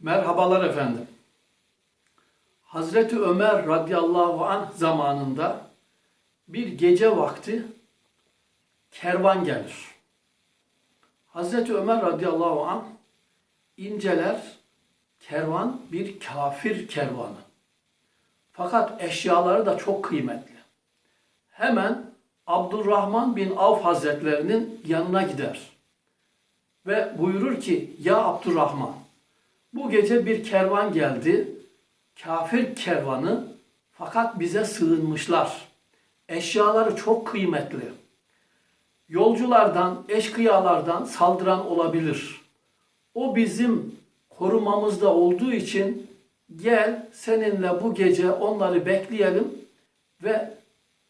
Merhabalar efendim. Hazreti Ömer radıyallahu anh zamanında bir gece vakti kervan gelir. Hazreti Ömer radıyallahu anh inceler kervan bir kafir kervanı. Fakat eşyaları da çok kıymetli. Hemen Abdurrahman bin Avf Hazretlerinin yanına gider. Ve buyurur ki ya Abdurrahman bu gece bir kervan geldi. Kafir kervanı fakat bize sığınmışlar. Eşyaları çok kıymetli. Yolculardan, eşkıyalardan saldıran olabilir. O bizim korumamızda olduğu için gel seninle bu gece onları bekleyelim ve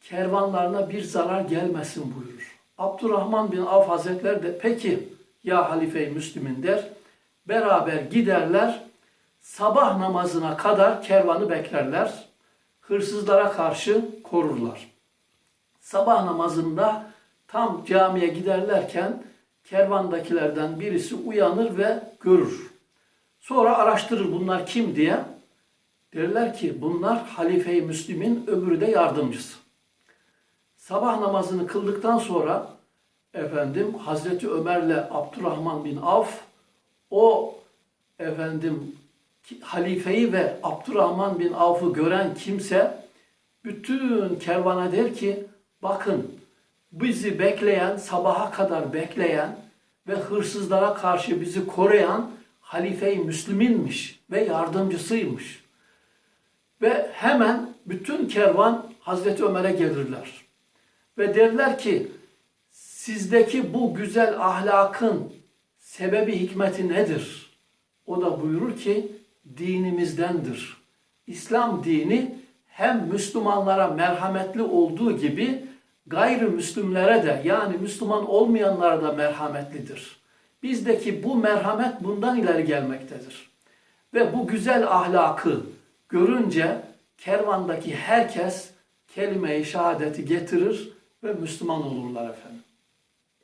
kervanlarına bir zarar gelmesin buyurur. Abdurrahman bin Avf Hazretleri de peki ya halife-i Müslümin der. Beraber giderler. Sabah namazına kadar kervanı beklerler. Hırsızlara karşı korurlar. Sabah namazında tam camiye giderlerken kervandakilerden birisi uyanır ve görür. Sonra araştırır bunlar kim diye. Derler ki bunlar halife-i Müslim'in öbürü de yardımcısı. Sabah namazını kıldıktan sonra efendim Hazreti Ömer'le Abdurrahman bin Avf o efendim halifeyi ve Abdurrahman bin Avf'ı gören kimse bütün kervana der ki bakın bizi bekleyen sabaha kadar bekleyen ve hırsızlara karşı bizi koruyan halife-i Müslüminmiş ve yardımcısıymış. Ve hemen bütün kervan Hazreti Ömer'e gelirler. Ve derler ki sizdeki bu güzel ahlakın sebebi hikmeti nedir? O da buyurur ki dinimizdendir. İslam dini hem Müslümanlara merhametli olduğu gibi gayrimüslimlere de yani Müslüman olmayanlara da merhametlidir. Bizdeki bu merhamet bundan ileri gelmektedir. Ve bu güzel ahlakı görünce kervandaki herkes kelime-i şehadeti getirir ve Müslüman olurlar efendim.